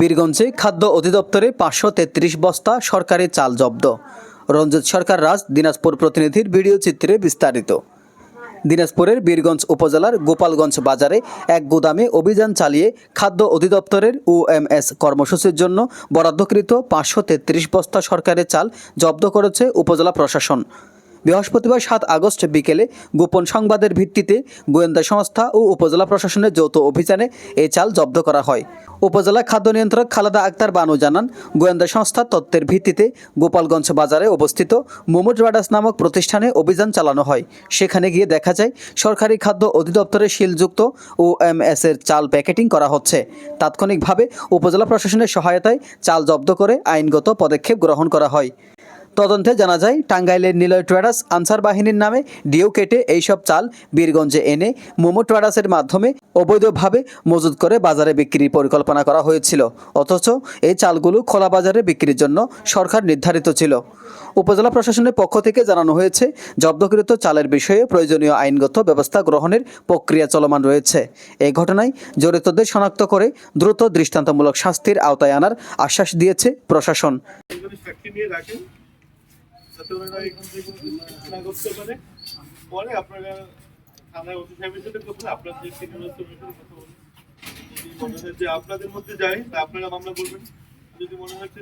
বীরগঞ্জে খাদ্য অধিদপ্তরে পাঁচশো তেত্রিশ বস্তা সরকারি চাল জব্দ। রঞ্জিত সরকার রাজ, দিনাজপুর প্রতিনিধির ভিডিও চিত্রে বিস্তারিত। দিনাজপুরের বীরগঞ্জ উপজেলার গোপালগঞ্জ বাজারে এক গুদামে অভিযান চালিয়ে খাদ্য অধিদপ্তরের ওএমএস কর্মসূচির জন্য বরাদ্দকৃত পাঁচশো তেত্রিশ বস্তা সরকারি চাল জব্দ করেছে উপজেলা প্রশাসন। বৃহস্পতিবার সাত আগস্ট বিকেলে গোপন সংবাদের ভিত্তিতে গোয়েন্দা সংস্থা ও উপজেলা প্রশাসনের যৌথ অভিযানে এই চাল জব্দ করা হয়। উপজেলা খাদ্য নিয়ন্ত্রক খালেদা আক্তার বানু জানান, গোয়েন্দা সংস্থার তথ্যের ভিত্তিতে গোপালগঞ্জ বাজারে অবস্থিত মোমো ট্রেডার্স নামক প্রতিষ্ঠানে অভিযান চালানো হয়। সেখানে গিয়ে দেখা যায়, সরকারি খাদ্য অধিদপ্তরের শিলযুক্ত ও এম এস এর চাল প্যাকেটিং করা হচ্ছে। তাৎক্ষণিকভাবে উপজেলা প্রশাসনের সহায়তায় চাল জব্দ করে আইনগত পদক্ষেপ গ্রহণ করা হয়। তদন্তে জানা যায়, টাঙ্গাইলের নিলয় ট্রেডার্স আনসার বাহিনীর নামে ডিও কেটে এইসব চাল বীরগঞ্জে এনে মোমো ট্রেডার্সের মাধ্যমে অবৈধভাবে মজুত করে বাজারে বিক্রির পরিকল্পনা করা হয়েছিল। অথচ এই চালগুলো খোলা বাজারে বিক্রির জন্য সরকার নির্ধারিত ছিল। উপজেলা প্রশাসনের পক্ষ থেকে জানানো হয়েছে, জব্দকৃত চালের বিষয়ে প্রয়োজনীয় আইনগত ব্যবস্থা গ্রহণের প্রক্রিয়া চলমান রয়েছে। এই ঘটনায় জড়িতদের শনাক্ত করে দ্রুত দৃষ্টান্তমূলক শাস্তির আওতায় আনার আশ্বাস দিয়েছে প্রশাসন। আপনাদের মধ্যে আপনারা মামলা করবেন। যদি মনে হচ্ছে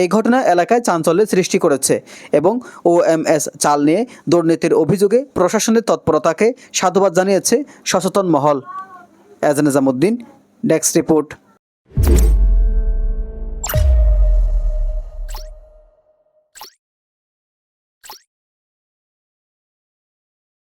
এই ঘটনা এলাকায় চাঞ্চল্যের সৃষ্টি করেছে এবং ওএমএস চাল নিয়ে দুর্নীতির অভিযোগে প্রশাসনের তৎপরতাকে সাধুবাদ জানিয়েছে সচেতন মহল। এজ নিজামুদ্দিন, ডেস্ক রিপোর্ট।